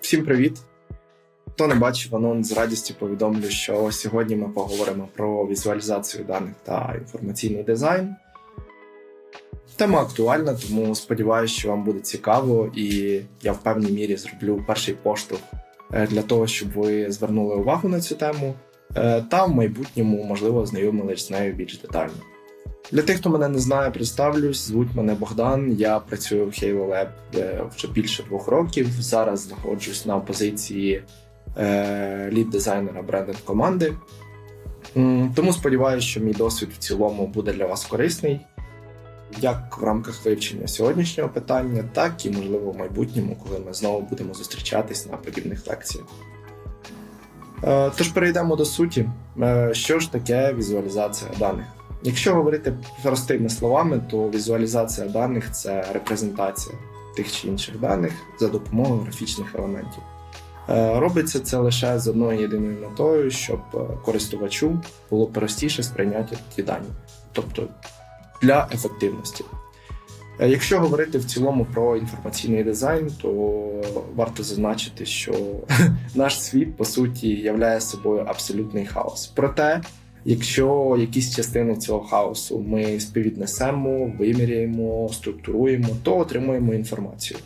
Всім привіт! Хто не бачив анонс, з радістю повідомлю, що сьогодні ми поговоримо про візуалізацію даних та інформаційний дизайн. Тема актуальна, тому сподіваюся, що вам буде цікаво, і я в певній мірі зроблю перший поштовх е, для того, щоб ви звернули увагу на цю тему е, та в майбутньому, можливо, ознайомились з нею більш детально. Для тих, хто мене не знає, представлюсь, звуть мене Богдан. Я працюю в Halo Lab е, вже більше двох років. Зараз знаходжусь на позиції е, лід-дизайнера брендинг команди. Тому сподіваюся, що мій досвід в цілому буде для вас корисний, як в рамках вивчення сьогоднішнього питання, так і, можливо, в майбутньому, коли ми знову будемо зустрічатись на подібних лекціях. Е, Тож перейдемо до суті. Що ж таке візуалізація даних? Якщо говорити простими словами, то візуалізація даних це репрезентація тих чи інших даних за допомогою графічних елементів. Е, Робиться це лише з одною єдиною метою, щоб е, користувачу було простіше сприйняти ті дані, тобто для ефективності. Е, Якщо говорити в цілому про інформаційний дизайн, то варто зазначити, що наш світ по суті являє собою абсолютний хаос. Проте, якщо якісь частини цього хаосу ми співвіднесемо, виміряємо, структуруємо, то отримуємо інформацію.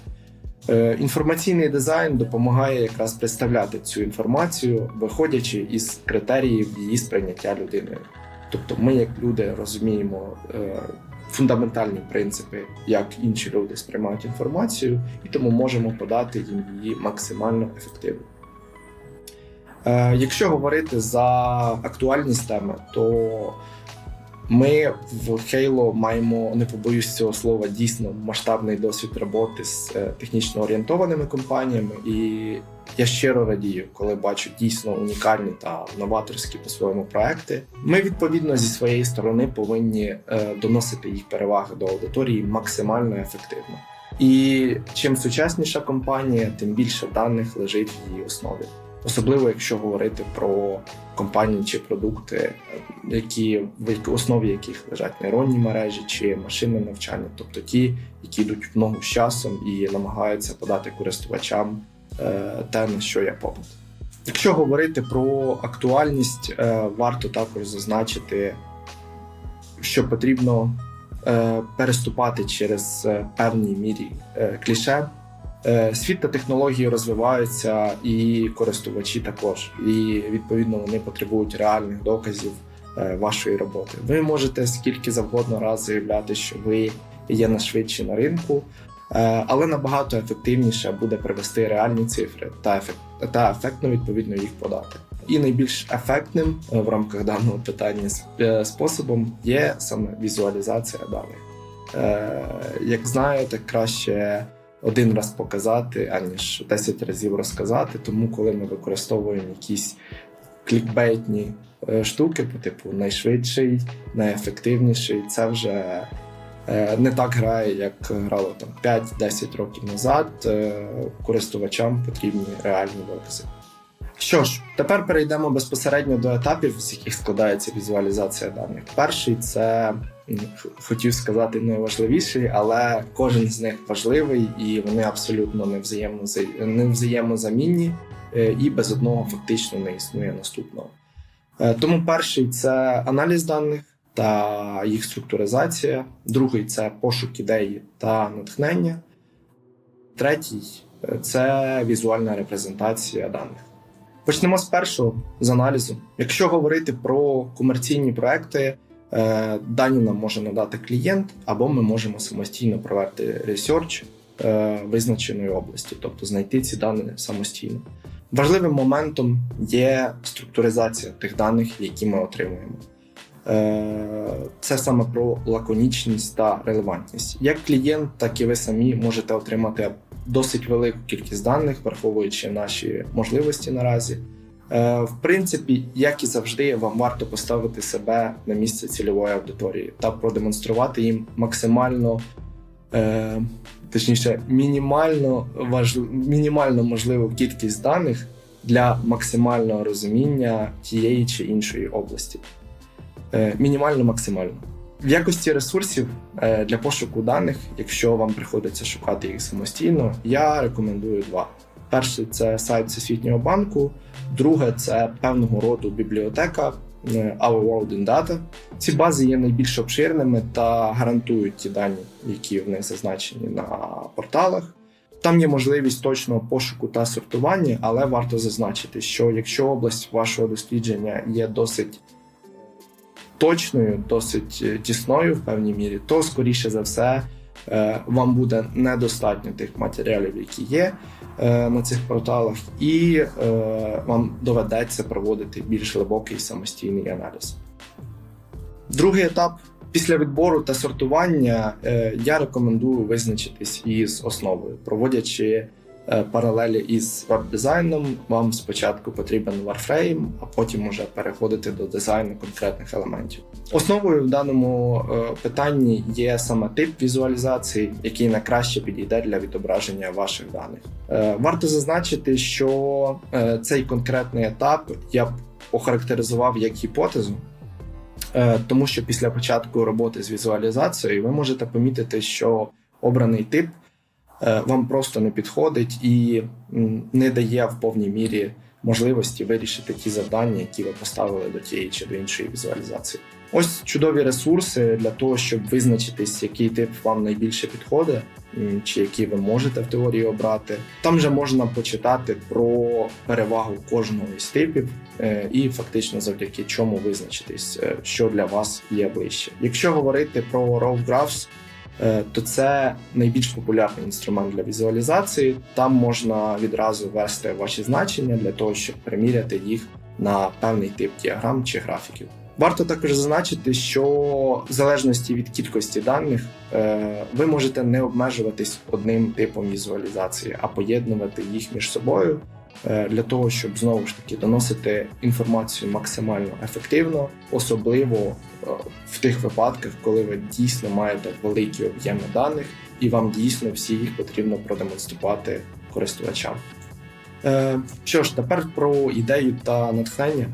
Е, Інформаційний дизайн допомагає якраз представляти цю інформацію, виходячи із критеріїв її сприйняття людиною. Тобто, ми, як люди, розуміємо е, фундаментальні принципи, як інші люди сприймають інформацію, і тому можемо подати їм її максимально ефективно. Е, Якщо говорити за актуальність теми, то ми в Halo маємо, не побоюсь цього слова, дійсно масштабний досвід роботи з е, технічно орієнтованими компаніями, і я щиро радію, коли бачу дійсно унікальні та новаторські по-своєму проекти. Ми відповідно зі своєї сторони повинні е, доносити їх переваги до аудиторії максимально ефективно. І чим сучасніша компанія, тим більше даних лежить в її основі. Особливо якщо говорити про компанії чи продукти, які в основі яких лежать нейронні мережі чи машинне навчання, тобто ті, які йдуть в ногу з часом і намагаються подати користувачам е, те, на що є попит. Якщо говорити про актуальність, е, варто також зазначити, що потрібно е, переступати через певній мірі кліше. Е, Світ та технології розвиваються, і користувачі також. І відповідно вони потребують реальних доказів е, вашої роботи. Ви можете скільки завгодно раз заявляти, що ви є найшвидші на ринку, е, але набагато ефективніше буде привести реальні цифри та ефект та ефектно відповідно їх подати. І найбільш ефектним в рамках даного питання способом є саме візуалізація даних. Як знаєте, краще один раз показати, аніж 10 разів розказати. Тому, коли ми використовуємо якісь клікбейтні е, штуки, по типу найшвидший, найефективніший, це вже е, не так грає, як грало там 5-10 років назад. Е, Користувачам потрібні реальні докази. Що ж, тепер перейдемо безпосередньо до етапів, з яких складається візуалізація даних. Перший це хотів сказати найважливіший, але кожен з них важливий і вони абсолютно не, не взаємозамінні, е, і без одного фактично не існує наступного. Е, Тому перший це аналіз даних та їх структуризація, другий це пошук ідеї та натхнення. Третій е, це візуальна репрезентація даних. Почнемо з першого з аналізу. Якщо говорити про комерційні проекти, дані нам може надати клієнт, або ми можемо самостійно провести ресерч е, визначеної області, тобто знайти ці дані самостійно. Важливим моментом є структуризація тих даних, які ми отримуємо. Е, Це саме про лаконічність та релевантність. Як клієнт, так і ви самі можете отримати досить велику кількість даних, враховуючи наші можливості наразі. Е, В принципі, як і завжди, вам варто поставити себе на місце цільової аудиторії та продемонструвати їм максимально, е, точніше, мінімально важ... мінімально можливу кількість даних для максимального розуміння тієї чи іншої області. Е, Мінімально максимально. В якості ресурсів для пошуку даних, якщо вам приходиться шукати їх самостійно, я рекомендую два. Перший це сайт Всесвітнього банку, друге це певного роду бібліотека е, Our World in Data. Ці бази є найбільш обширними та гарантують ті дані, які в них зазначені на порталах. Там є можливість точного пошуку та сортування, але варто зазначити, що якщо область вашого дослідження є досить точною, досить е, тісною в певній мірі, то скоріше за все е, вам буде недостатньо тих матеріалів, які є е, на цих порталах, і е, вам доведеться проводити більш глибокий самостійний аналіз. Другий етап. Після відбору та сортування е, я рекомендую визначитись із основою, проводячи е, паралелі із веб-дизайном. Вам спочатку потрібен Warframe, а потім уже переходити до дизайну конкретних елементів. Основою в даному е, питанні є саме тип візуалізації, який найкраще підійде для відображення ваших даних. Е, Варто зазначити, що е, цей конкретний етап я б охарактеризував як гіпотезу. Е, Тому що після початку роботи з візуалізацією ви можете помітити, що обраний тип е, вам просто не підходить і не дає в повній мірі можливості вирішити ті завдання, які ви поставили до тієї чи до іншої візуалізації. Ось чудові ресурси для того, щоб визначитись, який тип вам найбільше підходить, чи який ви можете в теорії обрати. Там же можна почитати про перевагу кожного із типів, е, і фактично завдяки чому визначитись, е, що для вас є ближче. Якщо говорити про Raw Graphs, е, то це найбільш популярний інструмент для візуалізації. Там можна відразу ввести ваші значення для того, щоб приміряти їх на певний тип діаграм чи графіків. Варто також зазначити, що в залежності від кількості даних е, ви можете не обмежуватись одним типом візуалізації, а поєднувати їх між собою е, для того, щоб знову ж таки доносити інформацію максимально ефективно, особливо е, в тих випадках, коли ви дійсно маєте великі об'єми даних, і вам дійсно всі їх потрібно продемонструвати користувачам. Е, Що ж, тепер про ідею та натхнення.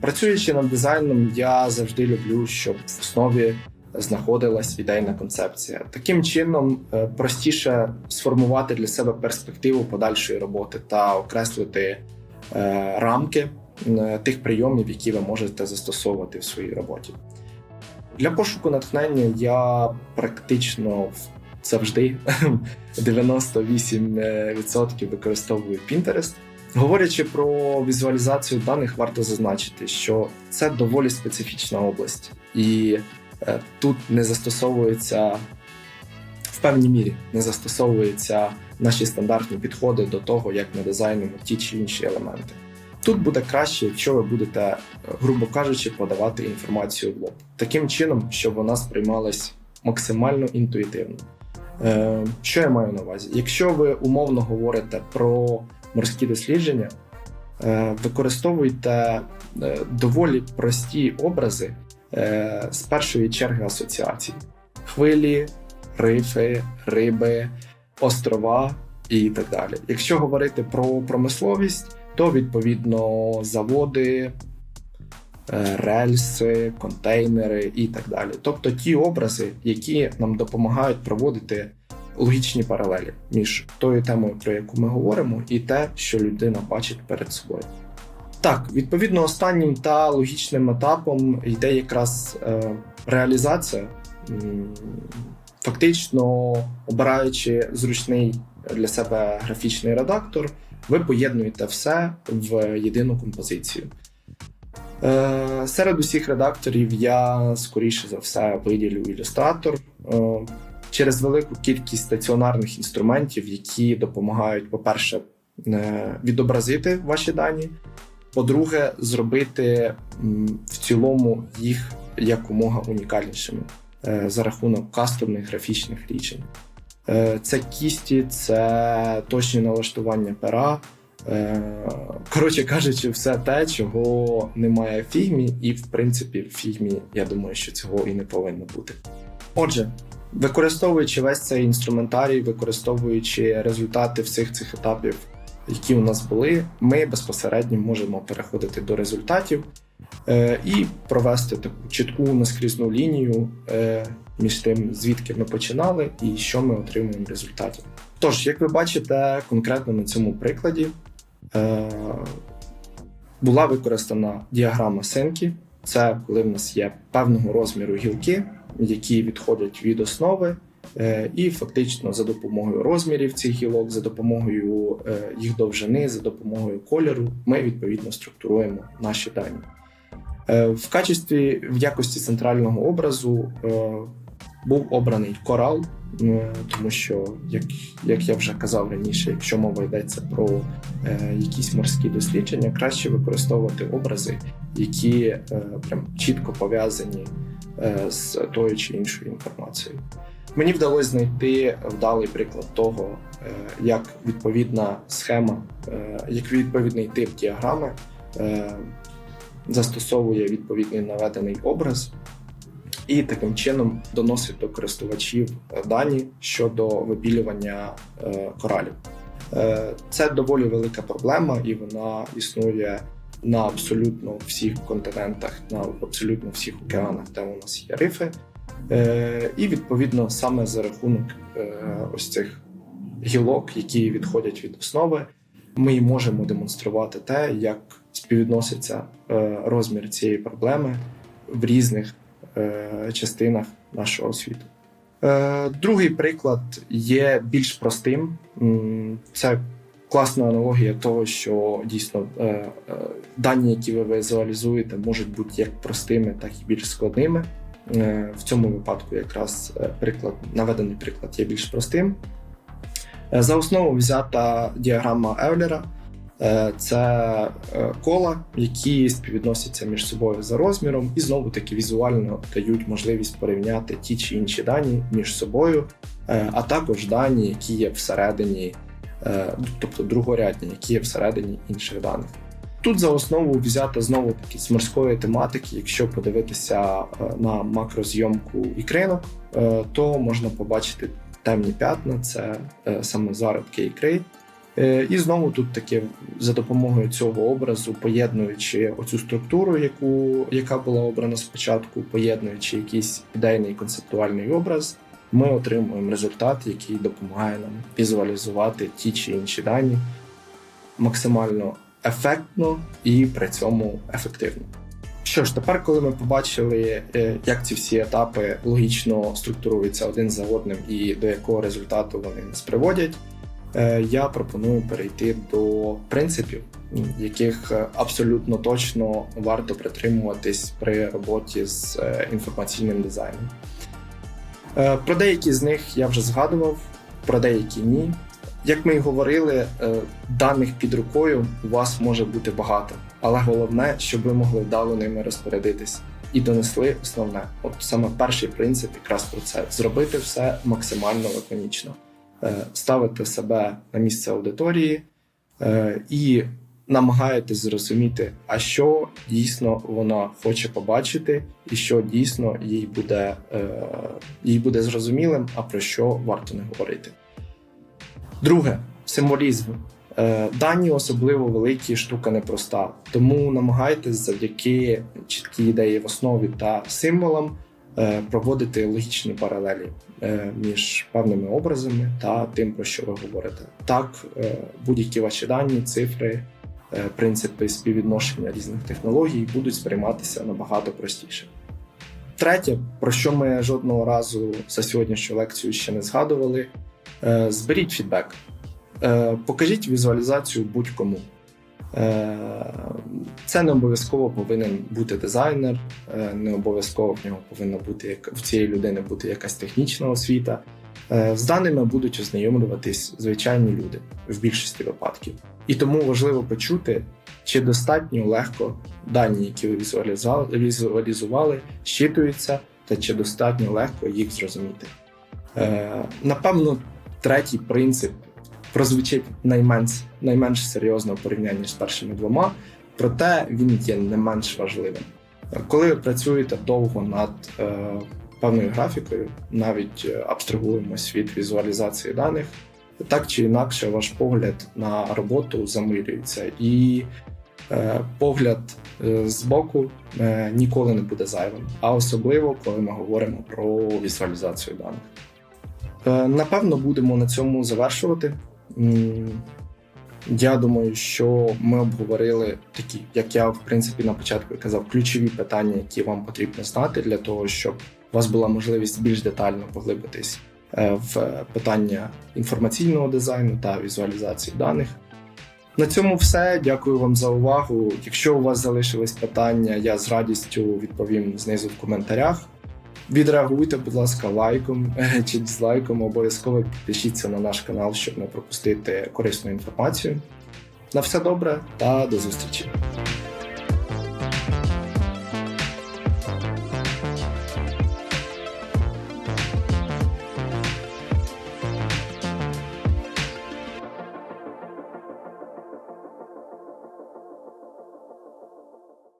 Працюючи над дизайном, я завжди люблю, щоб в основі знаходилась ідейна концепція. Таким чином е, простіше сформувати для себе перспективу подальшої роботи та окреслити е, рамки е, тих прийомів, які ви можете застосовувати в своїй роботі. Для пошуку натхнення я практично завжди 98% використовую Pinterest. Говорячи про візуалізацію даних, варто зазначити, що це доволі специфічна область, і тут не застосовується в певній мірі не застосовуються наші стандартні підходи до того, як ми дизайнимо ті чи інші елементи. Тут буде краще, якщо ви будете, е, грубо кажучи, подавати інформацію в лоб, таким чином, щоб вона сприймалась максимально інтуїтивно. Е, що я маю на увазі? Якщо ви умовно говорите про морські дослідження, е, використовуйте е, доволі прості образи е, з першої черги асоціацій: хвилі, рифи, риби, острова і так далі. Якщо говорити про промисловість, то відповідно заводи, е, рельси, контейнери і так далі. Тобто ті образи, які нам допомагають проводити логічні паралелі між тою темою, про яку ми говоримо, і те, що людина бачить перед собою. Так, відповідно, останнім та логічним етапом йде якраз е, реалізація. Фактично, обираючи зручний для себе графічний редактор, ви поєднуєте все в єдину композицію. Е, серед усіх редакторів я скоріше за все виділю ілюстратор е, через велику кількість стаціонарних інструментів, які допомагають, по-перше, е, відобразити ваші дані. По-друге, зробити в цілому їх якомога унікальнішими е, за рахунок кастомних графічних рішень. Е, Це кісті, це точні налаштування пера. Е, Коротше кажучи, все те, чого немає в фігмі, і в принципі в фігмі я думаю, що цього і не повинно бути. Отже, використовуючи весь цей інструментарій, використовуючи результати всіх цих етапів, які у нас були, ми безпосередньо можемо переходити до результатів. е, і провести таку чітку наскрізну лінію е, між тим, звідки ми починали і що ми отримуємо в результаті. Тож, як ви бачите, конкретно на цьому прикладі е, була використана діаграма синки. Це коли в нас є певного розміру гілки, які відходять від основи, і фактично за допомогою розмірів цих гілок, за допомогою е, їх довжини, за допомогою кольору, ми відповідно структуруємо наші дані. Е, В качестві в якості центрального образу е, був обраний корал, е, тому що, як, як я вже казав раніше, якщо мова йдеться про е, якісь морські дослідження, краще використовувати образи, які е, прям чітко пов'язані е, з тою чи іншою інформацією. Мені вдалося знайти вдалий приклад того, е, як відповідна схема, е, як відповідний тип діаграми е, застосовує відповідний наведений образ, і таким чином доносить до користувачів е, дані щодо вибілювання е, коралів. Е, Це доволі велика проблема, і вона існує на абсолютно всіх континентах, на абсолютно всіх океанах, де у нас є рифи. Е, І відповідно саме за рахунок е, ось цих гілок, які відходять від основи, ми можемо демонструвати те, як співвідноситься е, розмір цієї проблеми в різних частинах нашого світу. Другий приклад є більш простим. Це класна аналогія того, що дійсно е, е, дані, які ви візуалізуєте, можуть бути як простими, так і більш складними. Е, В цьому випадку якраз приклад, наведений приклад є більш простим. За основу взята діаграма Евлера. Це кола, які співвідносяться між собою за розміром, і знову таки візуально дають можливість порівняти ті чи інші дані між собою, а також дані, які є всередині, тобто другорядні, які є всередині інших даних. Тут за основу взята знову таки з морської тематики. Якщо подивитися е, на макрозйомку ікринок, е, то можна побачити темні п'ятна, це е, саме зародки ікри. Е, І знову тут таки за допомогою цього образу, поєднуючи оцю структуру, яку, яка була обрана спочатку, поєднуючи якийсь ідейний концептуальний образ, ми отримуємо результат, який допомагає нам візуалізувати ті чи інші дані максимально ефектно і при цьому ефективно. Що ж, тепер, коли ми побачили, е, як ці всі етапи логічно структуруються один за одним і до якого результату вони нас приводять, е, я пропоную перейти до принципів, яких абсолютно точно варто притримуватись при роботі з е, інформаційним дизайном. Е, Про деякі з них я вже згадував, про деякі ні. Як ми й говорили, е, даних під рукою у вас може бути багато, але головне, щоб ви могли вдало ними розпорядитись і донесли основне. От саме перший принцип якраз про це зробити все максимально лаконічно, Е, ставити себе на місце аудиторії і намагаєтесь зрозуміти, а що дійсно вона хоче побачити, і що дійсно їй буде, е, їй буде зрозумілим, а про що варто не говорити. Друге символізм. Е, Дані особливо великі штука непроста, тому намагайтесь завдяки чіткій ідеї в основі та символам е, проводити логічні паралелі е, між певними образами та тим, про що ви говорите. Так, будь-які ваші дані, цифри, принципи співвідношення різних технологій будуть сприйматися набагато простіше. Третє, про що ми жодного разу за сьогоднішню лекцію ще не згадували, Е, зберіть фідбек. Е, Покажіть візуалізацію будь-кому. Е, Це не обов'язково повинен бути дизайнер, е, не обов'язково в нього повинна бути як- в цієї людини бути якась технічна освіта. Е, З даними будуть ознайомлюватись звичайні люди в більшості випадків. І тому важливо почути, чи достатньо легко дані, які ви візуалізували, щитуються, та чи достатньо легко їх зрозуміти. Е, Напевно, третій принцип прозвучить найменш, найменш серйозно в порівнянні з першими двома, проте він є не менш важливим. Коли ви працюєте довго над е, певною графікою, навіть е, абстрагуємось від візуалізації даних, так чи інакше ваш погляд на роботу замилюється. І е, погляд е, збоку е, ніколи не буде зайвим, а особливо коли ми говоримо про візуалізацію даних. Е, Напевно, будемо на цьому завершувати. Я думаю, що ми обговорили такі, як я в принципі на початку казав, ключові питання, які вам потрібно знати для того, щоб у вас була можливість більш детально поглибитись е, в питання інформаційного дизайну та візуалізації даних. На цьому все. Дякую вам за увагу. Якщо у вас залишились питання, я з радістю відповім знизу в коментарях. Відреагуйте, будь ласка, лайком чи дизлайком. Обов'язково підпишіться на наш канал, щоб не пропустити корисну інформацію. На все добре та до зустрічі!